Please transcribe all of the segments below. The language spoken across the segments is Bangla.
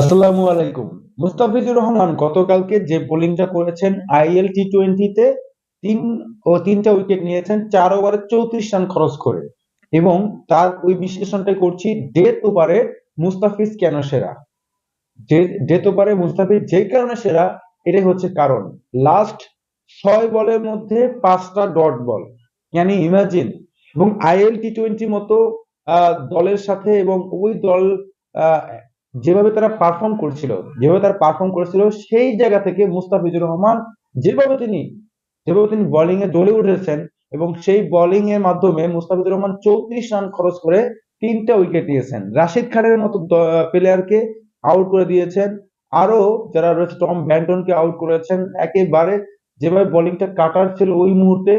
আসসালামু আলাইকুম। মুস্তাফিজুর রহমান, গতকালকে যে বোলিংটা করেছেন, আইএল টি টোয়েন্টিতে তিন ও তিনটা উইকেট নিয়েছেন, চার ওভারে চৌত্রিশ রান খরচ করে। এবং তার ওই করছি, ডেথ ওভারে মুস্তাফিজ কেন সেরা? ডেথ ওভারে মুস্তাফিজ যে কারণে সেরা, এটাই হচ্ছে কারণ। লাস্ট ছয় বলের মধ্যে পাঁচটা ডট বল। Can imagine? এবং আইএল টি টোয়েন্টি মতো দলের সাথে এবং ওই দল যেভাবে তারা পারফর্ম করছিল যেভাবে তারা পারফর্ম করেছিল সেই জায়গা থেকে মুস্তাফিজুর রহমান যেভাবে তিনি যেভাবে তিনি বোলিং এ জ্বলে উঠেছেন এবং সেই বোলিং এর মাধ্যমে মুস্তাফিজুর রহমান চৌত্রিশ রান খরচ করে তিনটা উইকেট নিয়েছেন রাশিদ খানের মতো প্লেয়ারকে আউট করে দিয়েছেন। আরও যারা রয়েছে টম ব্যান্টনকে আউট করেছেন। একেবারে যেভাবে বোলিংটা কাটার ছিল ওই মুহূর্তে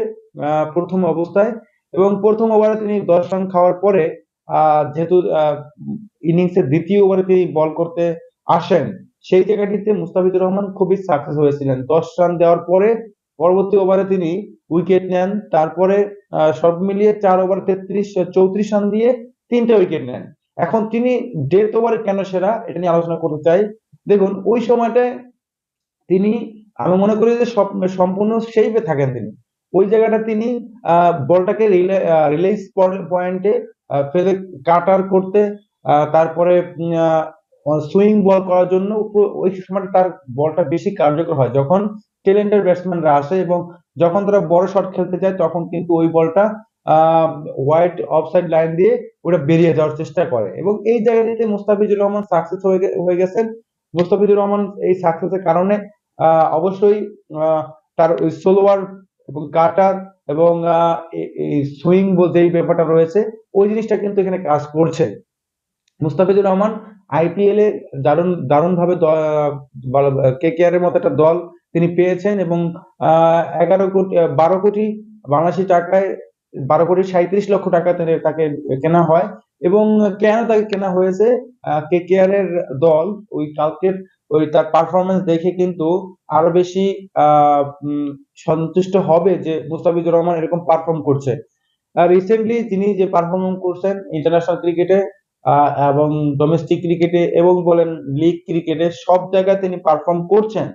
প্রথম অবস্থায় এবং প্রথম ওভারে তিনি দশ রান খাওয়ার পরে আহ, যেহেতু ইনিংসের দ্বিতীয় ওভারে তিনি বল করতে আসেন। সেই জায়গাটিতে মুস্তাফিজুর রহমান খুবই সাকসেস হয়েছিলেন। দশ রান দেওয়ার পরে পরবর্তী ওভারে তিনি উইকেট নেন। তারপরে সব মিলিয়ে চার ওভার তেত্রিশ, চৌত্রিশ রান দিয়ে তিনটা উইকেট নেন। এখন তিনি ডেথ ওভারে কেন সেরা, এটা নিয়ে আলোচনা করতে চাই। দেখুন, ওই সময়টায় তিনি, আমি মনে করি যে সম্পূর্ণ সেইভে থাকেন তিনি। ওই জায়গাটা তিনি বলটাকে রিলিজ পয়েন্টে ফেলে, কাটার করতে তারপরে সুইং বল করার জন্য ওই সময়টা তার বলটা বেশি কার্যকর হয়। যখন টেলেন্টেড ব্যাটসম্যানরা আসে এবং যখন তারা বড় শট খেলতে যায়, তখন কিন্তু ওই বলটা হোয়াইট অফসাইড লাইন দিয়ে ওটা বেরিয়ে যাওয়ার চেষ্টা করে। এবং এই জায়গাটিতে মুস্তাফিজুর রহমান সাকসেস হয়ে গেছেন। মুস্তাফিজুর রহমান এই সাকসেসের কারণে অবশ্যই তার ওই সোলোয়ার এবং কাটার এবং সুইং যেই ব্যাপারটা রয়েছে, ওই জিনিসটা কিন্তু এখানে কাজ করছে। মুস্তাফিজুর রহমান আইপিএল এ দারুণ দারুণ ভাবে কে কে এর মতো একটা দল তিনি পেয়েছেন এবং এগারো কোটি বারো কোটি বাংলাদেশি টাকায়, বারো কোটি সাঁইত্রিশ লক্ষ টাকা তাকে কেনা হয় এবং কেন তাকে কেনা হয়েছে? কে কে আর এর দল ওই কালকের ওই তার পারফরমেন্স দেখে কিন্তু আরও বেশি সন্তুষ্ট হবে যে মুস্তাফিজুর রহমান এরকম পারফর্ম করছে। রিসেন্টলি তিনি যে পারফরমেন্স করছেন ইন্টারন্যাশনাল ক্রিকেটে এবং ডোমেস্টিক ক্রিকেটে এবং বলেন লিগ ক্রিকেটে সব জায়গায় তিনি পারফর্ম করছেন।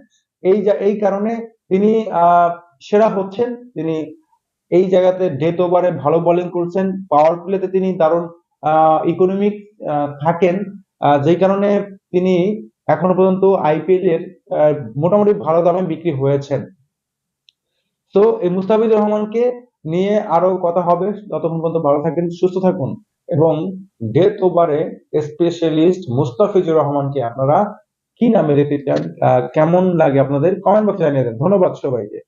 এই এই কারণে তিনি সেরা হচ্ছেন। তিনি এই জায়গাতে ডেথ ওভারে ভালো বোলিং করছেন। পাওয়ার প্লেতে তিনি দারুণ ইকোনমিক থাকেন। যেই কারণে তিনি এখনও পর্যন্ত আইপিএল এর মোটামুটি ভালো দামে বিক্রি হয়েছেন। তো এই মুস্তাফিজুর রহমানকে নিয়ে আরও কথা হবে। ততক্ষণ পর্যন্ত ভালো থাকেন, সুস্থ থাকুন। ডেথ ওভারে স্পেশালিস্ট মুস্তাফিজুর রহমানকে আপনারা কি নামে রেখে কেমন লাগে আপনাদের? কমেন্ট বক্সে জানিয়ে দেন। ধন্যবাদ সবাইকে।